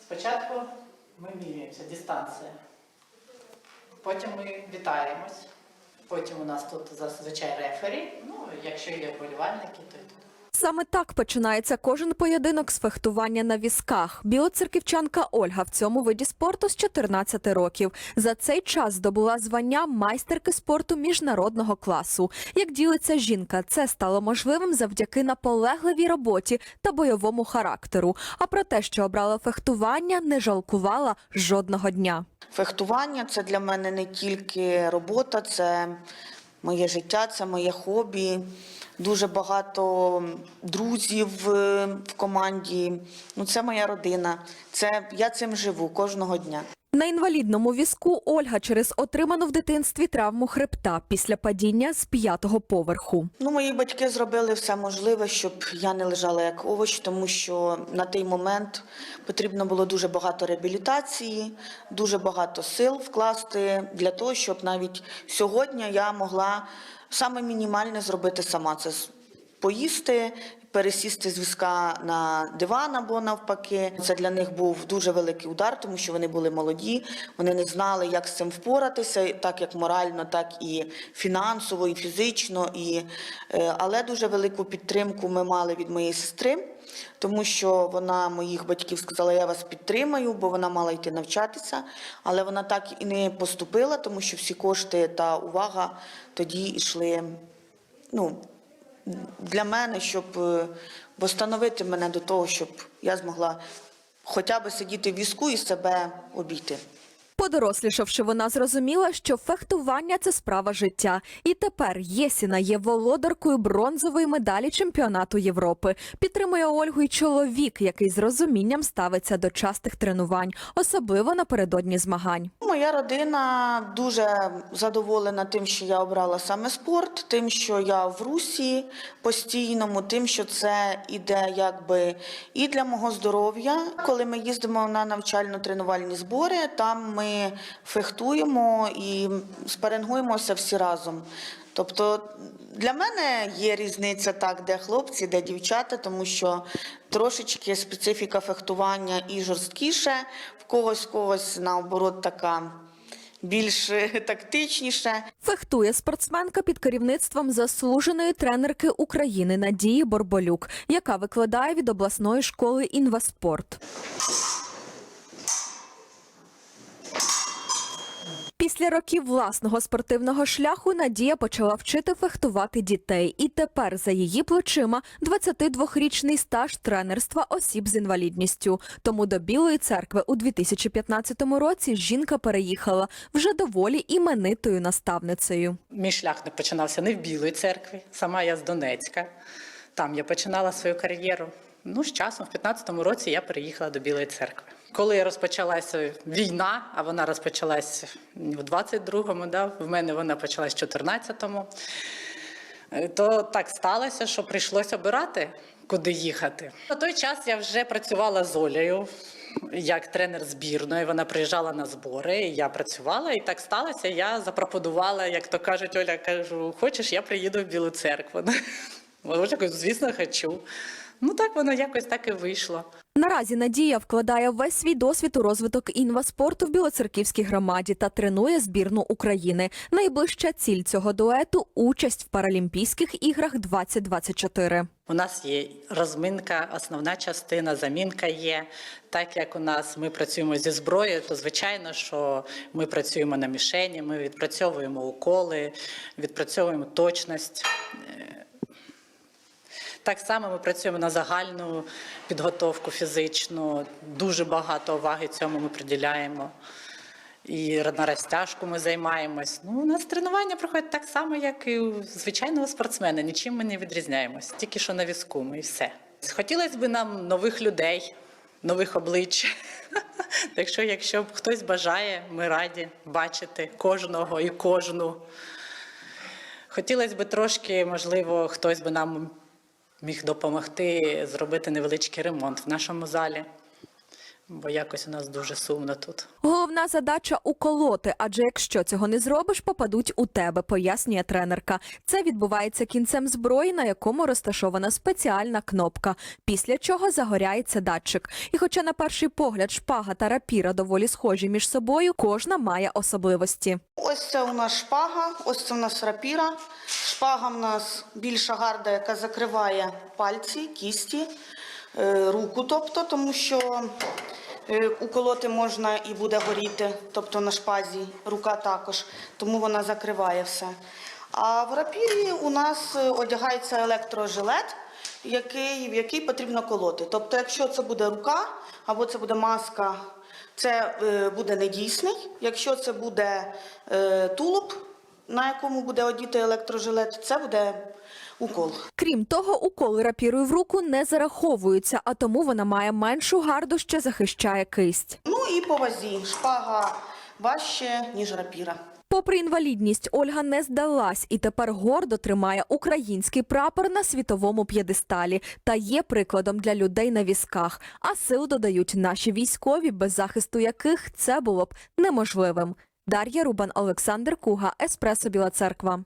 Спочатку ми міряємося, дистанція. Потім ми вітаємось. Потім у нас тут зазвичай рефері. Ну, якщо є вболівальники, то й тут. Саме так починається кожен поєдинок з фехтування на візках. Білоцерківчанка Ольга в цьому виді спорту з 14 років. За цей час здобула звання майстерки спорту міжнародного класу. Як ділиться жінка, це стало можливим завдяки наполегливій роботі та бойовому характеру. А про те, що обрала фехтування, не жалкувала жодного дня. Фехтування це для мене не тільки робота, це моє життя, це моє хобі. Дуже багато друзів е, в команді. Ну, це моя родина. Це я цим живу кожного дня. На інвалідному візку Ольга через отриману в дитинстві травму хребта після падіння з п'ятого поверху. Ну, мої батьки зробили все можливе, щоб я не лежала як овоч, тому що на той момент потрібно було дуже багато реабілітації, дуже багато сил вкласти для того, щоб навіть сьогодні я могла саме мінімальне зробити сама це поїсти. Пересісти з візка на диван або навпаки. Це для них був дуже великий удар, тому що вони були молоді, вони не знали, як з цим впоратися, так як морально, так і фінансово, і фізично. І, е, але дуже велику підтримку ми мали від моєї сестри, тому що вона моїх батьків сказала, я вас підтримаю, бо вона мала йти навчатися. Але вона так і не поступила, тому що всі кошти та увага тоді йшли. Ну, для мене, щоб встановити мене до того, щоб я змогла хоча б сидіти в візку і себе обійти. Подорослішавши, вона зрозуміла, що фехтування це справа життя. І тепер Єсіна є володаркою бронзової медалі чемпіонату Європи. Підтримує Ольгу й чоловік, який з розумінням ставиться до частих тренувань, особливо напередодні змагань. Моя родина дуже задоволена тим, що я обрала саме спорт, тим, що я в русі постійному, тим, що це іде якби і для мого здоров'я. Коли ми їздимо на навчально-тренувальні збори, там ми фехтуємо і спарингуємося всі разом. Тобто для мене є різниця так, де хлопці, де дівчата, тому що трошечки специфіка фехтування і жорсткіше, в когось в когось наоборот така більш тактичніше. Фехтує спортсменка під керівництвом заслуженої тренерки України Надії Борболюк, яка викладає від обласної школи інваспорт. Після років власного спортивного шляху Надія почала вчити фехтувати дітей, і тепер за її плечима 22-річний стаж тренерства осіб з інвалідністю. Тому до Білої церкви у 2015 році жінка переїхала вже доволі іменитою наставницею. Мій шлях не починався не в Білій церкві, сама я з Донецька. Там я починала свою кар'єру. Ну, з часом, в 15-му році, я переїхала до Білої церкви. Коли розпочалася війна, а вона розпочалася в 22-му, да, в мене вона почалась в 14-му, е, то так сталося, що прийшлося обирати, куди їхати. На той час я вже працювала з Олею як тренер збірної. Вона приїжджала на збори, і я працювала, і так сталося. Я запропонувала, як то кажуть, Оля, кажу, хочеш, я приїду в Білу церкву. Оля звісно, хочу. Ну так воно якось так і вийшло. Наразі Надія вкладає весь свій досвід у розвиток інваспорту в Білоцерківській громаді та тренує збірну України. Найближча ціль цього дуету участь в Паралімпійських іграх 2024. У нас є розминка, основна частина, замінка є. Так як у нас ми працюємо зі зброєю, то звичайно, що ми працюємо на мішені, ми відпрацьовуємо уколи, відпрацьовуємо точність. Так само ми працюємо на загальну підготовку фізичну. Дуже багато уваги цьому ми приділяємо. І на розтяжку ми займаємось. Ну, у нас тренування проходять так само, як і у звичайного спортсмена. Нічим ми не відрізняємось, тільки що на візку ми і все. Хотілося б нам нових людей, нових облич. Так що, якщо хтось бажає, ми раді бачити кожного і кожну. Хотілося б трошки, можливо, хтось би нам міг допомогти зробити невеличкий ремонт в нашому залі. бо якось у нас дуже сумно тут. Головна задача уколоти, адже якщо цього не зробиш, попадуть у тебе, пояснює тренерка. Це відбувається кінцем зброї, на якому розташована спеціальна кнопка, після чого загоряється датчик. І хоча на перший погляд шпага та рапіра доволі схожі між собою, кожна має особливості. Ось це у нас шпага, ось це у нас рапіра. Шпага в нас більша гарда, яка закриває пальці, кісті, е, руку, тобто, тому що е, уколоти можна і буде горіти, тобто на шпазі, рука також, тому вона закриває все. А в рапірі у нас е, одягається електрожилет, який, в який потрібно колоти. Тобто, якщо це буде рука або це буде маска, це буде недійсний. Якщо це буде тулуб, на якому буде одіти електрожилет, це буде укол. Крім того, уколи рапірою в руку не зараховуються, а тому вона має меншу гарду, що захищає кисть. Ну і по вазі шпага важче, ніж рапіра. Попри інвалідність, Ольга не здалась і тепер гордо тримає український прапор на світовому п'єдесталі та є прикладом для людей на візках. А сил додають наші військові, без захисту яких це було б неможливим. Дар'я Рубан, Олександр Куга, Еспресо Біла Церква.